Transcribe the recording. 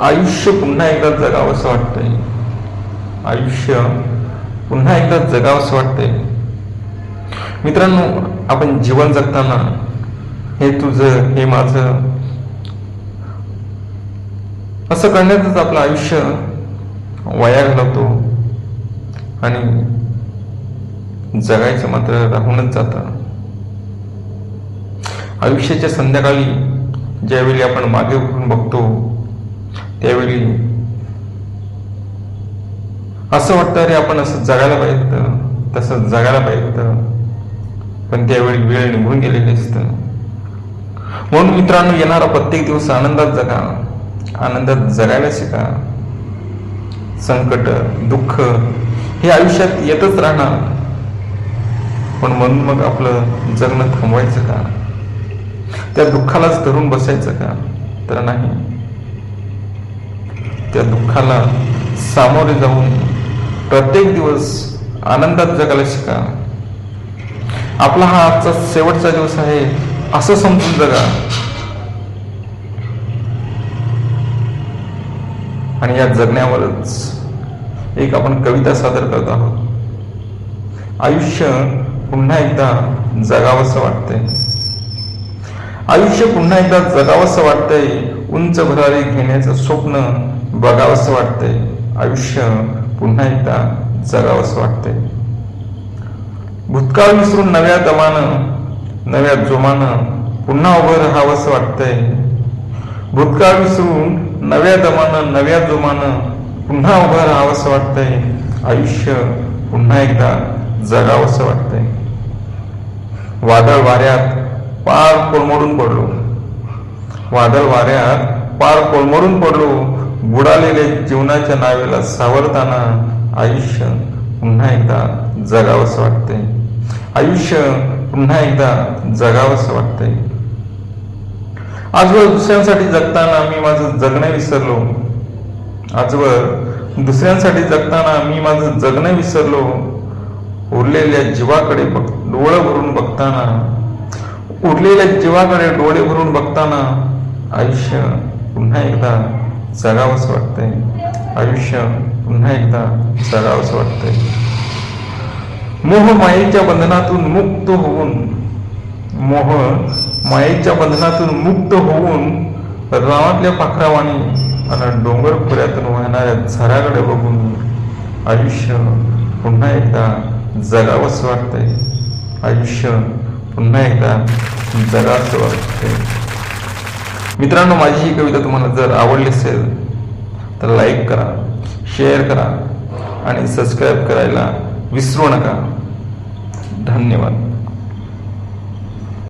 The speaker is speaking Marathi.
आयुष्य पुन्हा एकदा जगावं असं वाटतंय. आयुष्य पुन्हा एकदा जगावं असं वाटतंय. मित्रांनो आपण जीवन जगताना हे तुझं हे माझं असं करण्यातच आपलं आयुष्य वाया घालवतो आणि जगायचं मात्र राहूनच जातं. आयुष्याच्या संध्याकाळी ज्यावेळी आपण मागे उठून बघतो त्यावेळी असं वाटतं अरे आपण असं जगायला पाहिजे होतं तसं जगायला पाहिजे होतं. पण त्यावेळी वेळ निघून गेलेली असतं. म्हणून मित्रांनो येणारा प्रत्येक दिवस आनंदात जगा. आनंदात जगायला शिका. संकट दुःख हे आयुष्यात येतच राहणार. पण म्हणून मग आपलं जगणं थांबवायचं का? त्या दुःखालाच धरून बसायचं का? तर नाही. त्या दुःखाला सामोरे जाऊन प्रत्येक दिवस आनंदात जगायला शिका. आपला हा आजचा शेवटचा दिवस आहे असं समजून जगा. आणि या जगण्यावरच एक आपण कविता सादर करत आहोत. आयुष्य पुन्हा एकदा जगावंसं वाटतंय. आयुष्य पुन्हा एकदा जगावंसं वाटतंय उंच भरारी घेण्याचं स्वप्न बघावंसं वाटतंय. आयुष्य पुन्हा एकदा जगावंसं वाटतंय. भूतकाळ विसरून नव्या दमानं नव्या जोमानं पुन्हा उभं राहावंसं वाटतंय. भूतकाळ विसरून नव्या दमानं नव्या जोमानं पुन्हा उभं राहावंसं वाटतंय. आयुष्य पुन्हा एकदा जगावंसं वाटतंय. वादळ वाऱ्यात पार कोलमडून पडलो. वादळ वाऱ्यात पार कोलमरून पडलो. बुडालेल्या जीवनाच्या नावेला सावरताना आयुष्य पुन्हा एकदा जगावंसं वाटतंय. आयुष्य पुन्हा एकदा जगावंसं वाटतंय. आजवर दुसऱ्यांसाठी जगताना मी माझं जगणं विसरलो. आजवर दुसऱ्यांसाठी जगताना मी माझं जगणं विसरलो. उरलेल्या जीवाकडे बघ डोळं भरून बघताना उरलेल्या जीवाकडे डोळे भरून बघताना आयुष्य पुन्हा एकदा जगावंसं वाटतंय. आयुष्य पुन्हा एकदा जगावंसं वाटतंय. मोह मायेच्या बंधनातून मुक्त होऊन मोह मायेच्या बंधनातून मुक्त होऊन रानातल्या पाखरावाणी आणि डोंगर खोऱ्यातून वाहणाऱ्या झराकडे बघून आयुष्य पुन्हा एकदा जगावंसं वाटतंय. आयुष्य पुन्हा एकदा जगावंसं वाटतंय. मित्रांनो माझी ही कविता तुम्हाला जर आवडली असेल तर लाईक करा शेअर करा आणि सबस्क्राईब करायला विसरू नका. धन्यवाद.